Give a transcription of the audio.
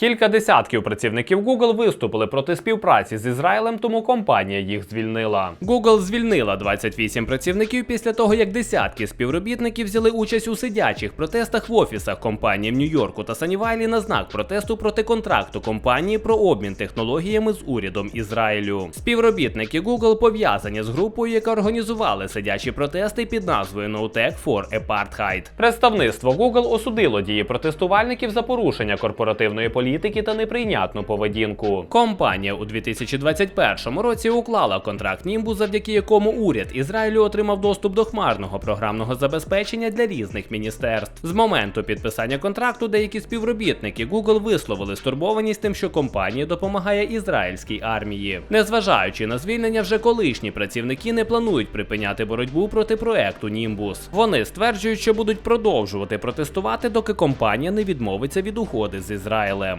Кілька десятків працівників Google виступили проти співпраці з Ізраїлем, тому компанія їх звільнила. Google звільнила 28 працівників після того, як десятки співробітників взяли участь у сидячих протестах в офісах компанії в Нью-Йорку та Санівайлі на знак протесту проти контракту компанії про обмін технологіями з урядом Ізраїлю. Співробітники Google пов'язані з групою, яка організували сидячі протести під назвою No Tech for Apartheid. Представництво Google осудило дії протестувальників за порушення корпоративної політики та неприйнятну поведінку. Компанія у 2021 році уклала контракт Nimbus, завдяки якому уряд Ізраїлю отримав доступ до хмарного програмного забезпечення для різних міністерств. З моменту підписання контракту деякі співробітники Google висловили стурбованість тим, що компанія допомагає ізраїльській армії. Незважаючи на звільнення, вже колишні працівники не планують припиняти боротьбу проти проекту Nimbus. Вони стверджують, що будуть продовжувати протестувати, доки компанія не відмовиться від угоди з Ізраїлем.